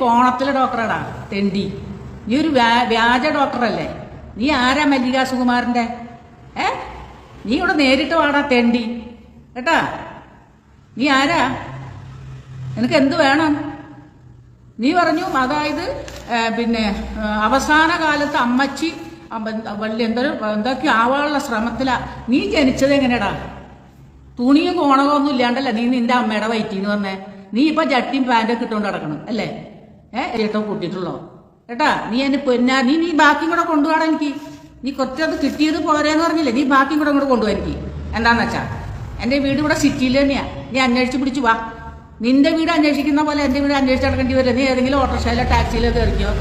കോണത്തിലെ ഡോക്ടറാടാ തെണ്ടി. നീ ഒരു വ്യാ- വ്യാജ ഡോക്ടറല്ലേ. നീ ആരാ മല്ലിക സുകുമാറിന്റെ ഏ? നീ ഇവിടെ നേരിട്ട് വാടാ തെണ്ടി. കേട്ടാ? നീ ആരാ? നിനക്ക് എന്ത് വേണം? നീ പറഞ്ഞു അതായത് പിന്നെ അവസാന കാലത്ത് അമ്മച്ചി വള്ളി എന്തൊരു എന്തൊക്കെ ആവാനുള്ള ശ്രമത്തിലാ. നീ ജനിച്ചത് എങ്ങനെയാടാ തുണിയും കോണകമൊന്നും ഇല്ലാണ്ടല്ല നീ നിന്റെ അമ്മയുടെ വയറ്റിന്ന് വന്നേ. നീ ഇപ്പൊ ജട്ടിയും പാന്റൊക്കെ ഇട്ടുകൊണ്ട് നടക്കണം അല്ലേ? ഏ ചേട്ടോ കൂട്ടിയിട്ടുള്ളോ? കേട്ടാ നീ എന്നെ പൊന്നാ നീ നീ ബാക്കിയും കൂടെ കൊണ്ടുപോകണം എനിക്ക്. നീ കുറച്ചത് കിട്ടിയത് പോരേന്ന് പറഞ്ഞില്ലേ? നീ ബാക്കിയും കൂടെ അങ്ങോട്ട് കൊണ്ടുപോകാൻ എനിക്ക്. എന്താന്ന് വെച്ചാ എന്റെ വീട് ഇവിടെ സിറ്റിയിൽ തന്നെയാ. നീ അന്വേഷിച്ച് പിടിച്ചു വാ. നിന്റെ വീട് അന്വേഷിക്കുന്ന പോലെ എന്റെ വീട് അന്വേഷിച്ച് നടക്കേണ്ടി വരില്ല നീ ഏതെങ്കിലും ഓട്ടോറിക്ഷയിലോ ടാക്സിയിലോ കയറിക്കോ.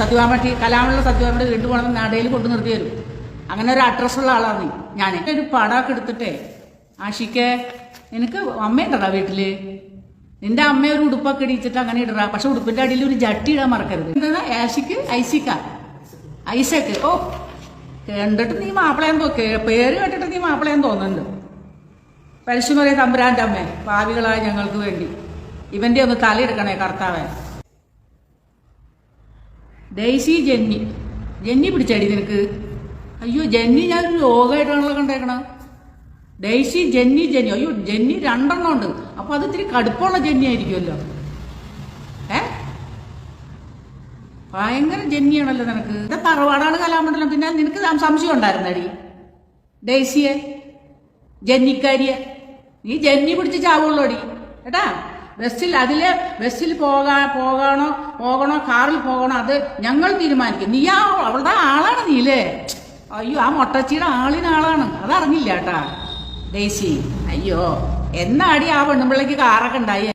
സത്യവാമട്ടി കലാമുള്ള സത്യവാമയുടെ വീട് പോകണം നടയിൽ കൊണ്ടു നിർത്തി തരും. അങ്ങനെ ഒരു അഡ്രസ് ഉള്ള ആളാണ് നീ. ഞാൻ ഒരു പടാക്ക് എടുത്തിട്ടേ ആഷിക്കേ എനിക്ക് അമ്മയുണ്ടടാ വീട്ടിൽ? നിന്റെ അമ്മ ഒരു ഉടുപ്പൊക്കെ ഇടിച്ചിട്ട് അങ്ങനെ ഇടറാ. പക്ഷെ ഉടുപ്പിന്റെ അടിയിൽ ഒരു ജട്ടി ഇടാൻ മറക്കരുത്. എന്താ ആഷിക്ക് ഐസിക്ക ഐസക്ക് ഓ കണ്ടിട്ട് നീ മാപ്പിളയെന്ന് പേര് കേട്ടിട്ട് നീ മാപ്പിളയെന്ന് തോന്നുന്നുണ്ട്. പരിശുമറിയ തമ്പുരാന്റെ അമ്മേ ഭാവികളായ ഞങ്ങൾക്ക് വേണ്ടി. ഇവന്റെ ഒന്ന് തലയെടുക്കണേ കർത്താവേ. Daisy Jenny. ജെന്നി പിടിച്ചടി നിനക്ക്. അയ്യോ ജെന്നി ഞാനൊരു രോഗമായിട്ടാണല്ലോ കണ്ടേക്കണ. Daisy Jenny Jenny. അയ്യോ ജെന്നി രണ്ടെണ്ണം ഉണ്ട്. അപ്പൊ അത് ഇത്തിരി കടുപ്പമുള്ള ജെന്നി ആയിരിക്കുമല്ലോ. ഏ? ഭയങ്കര ജെന്നിയാണല്ലോ നിനക്ക്. ഇത് തറവാടാണ് കലാമണ്ഡലം. പിന്നെ നിനക്ക് സംശയം ഉണ്ടായിരുന്നടി. ഡെയ്സിയെ ജെന്നിക്കാരിയെ. നീ ജെന്നി പിടിച്ച് ചാവുള്ളൂടി. കേട്ടാ ബസ്സിൽ അതിൽ ബസ്സിൽ പോകാ പോകണോ പോകണോ കാറിൽ പോകണോ അത് ഞങ്ങൾ തീരുമാനിക്കും. നീ ആ അവളുടെ ആളാണ് നീലേ. അയ്യോ ആ മൊട്ടച്ചിയുടെ ആളിന് ആളാണ് അതറിഞ്ഞില്ല കേട്ടാ. ഡേസി അയ്യോ എന്നാടി ആ പെണ്ണുമ്പിള്ളക്ക് കാറൊക്കെ ഉണ്ടായി?